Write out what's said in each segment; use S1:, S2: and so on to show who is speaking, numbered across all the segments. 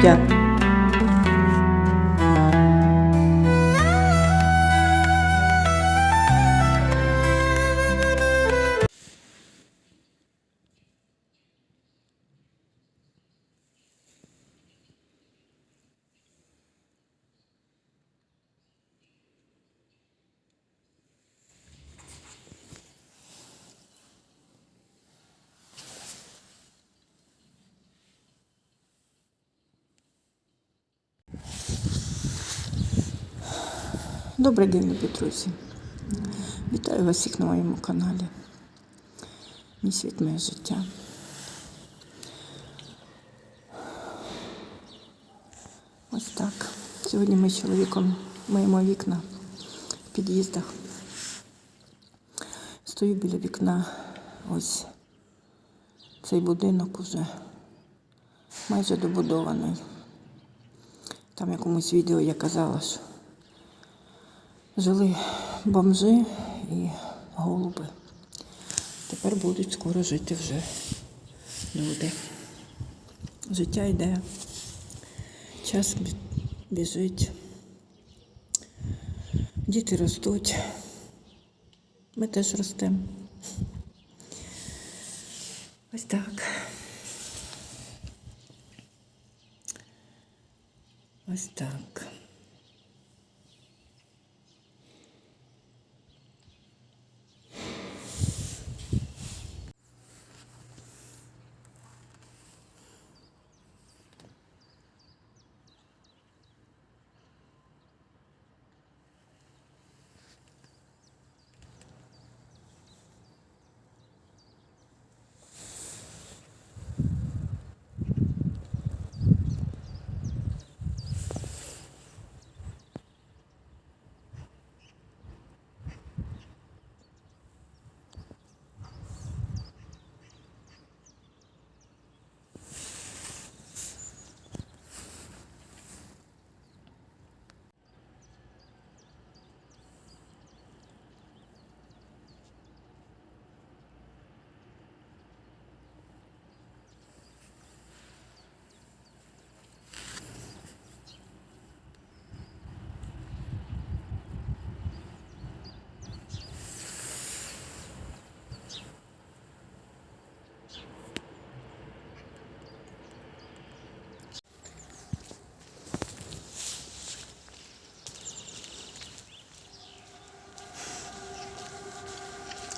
S1: життя. Добрий день, любі друзі. Вітаю вас всіх на моєму каналі. Мій світ, моє життя. Ось так. Сьогодні ми з чоловіком миємо вікна в під'їздах. Стою біля вікна. Ось цей будинок уже майже добудований. Там якомусь відео я казала, що жили бомжи і голуби. Тепер будуть скоро жити вже люди. Життя йде, час біжить, діти ростуть, ми теж ростемо. Ось так. Ось так.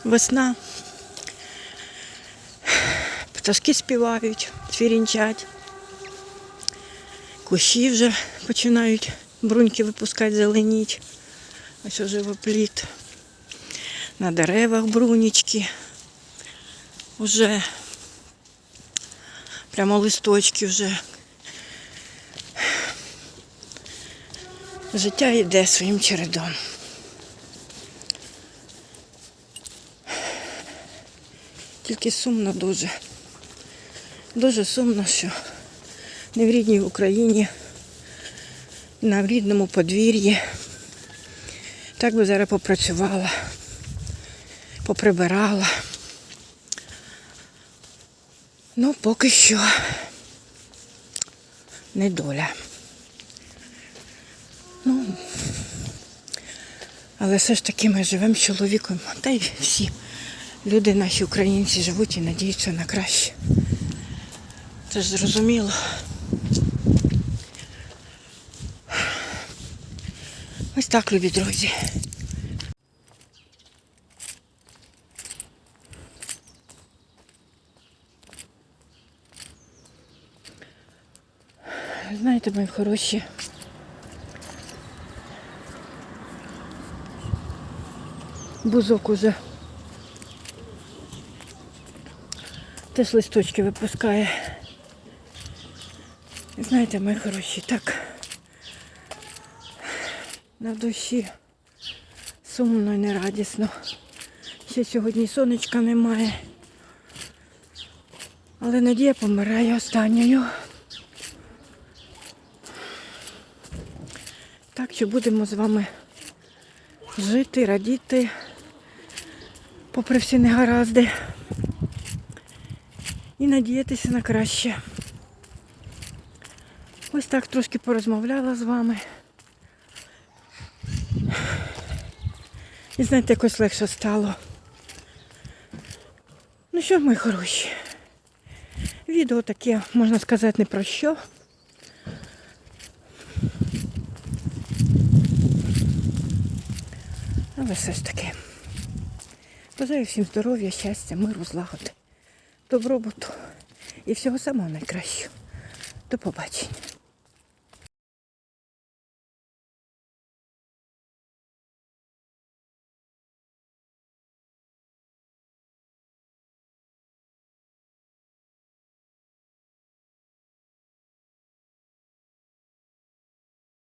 S1: Весна. Пташки співають, цвірінчать. Кущі вже починають бруньки випускати, зеленіть. Ось живопліт. На деревах брунічки. Уже прямо листочки вже. Життя йде своїм чередом. Тільки сумно дуже. Дуже сумно, що не в рідній Україні, на рідному подвір'ї. Так би зараз попрацювала, поприбирала. Ну, поки що не доля. Ну, але все ж таки ми живемо з чоловіком, та й всі люди наші українці живуть і надіються на краще. Це ж зрозуміло. Ось так, любі друзі. Знаєте, мої хороші. Бузок уже теж листочки випускає. Знаєте, мої хороші, так на душі сумно і нерадісно. Ще сьогодні сонечка немає. Але надія помирає останньою. Так що будемо з вами жити, радіти, попри всі негаразди. І надіятися на краще. Ось так трошки порозмовляла з вами. І знаєте, якось легше стало. Ну що, мої хороші? Відео таке, можна сказати, не про що. Але все ж таки. Бажаю всім здоров'я, щастя, миру, злагоди, добробуту і всього самого найкращого. До побачення.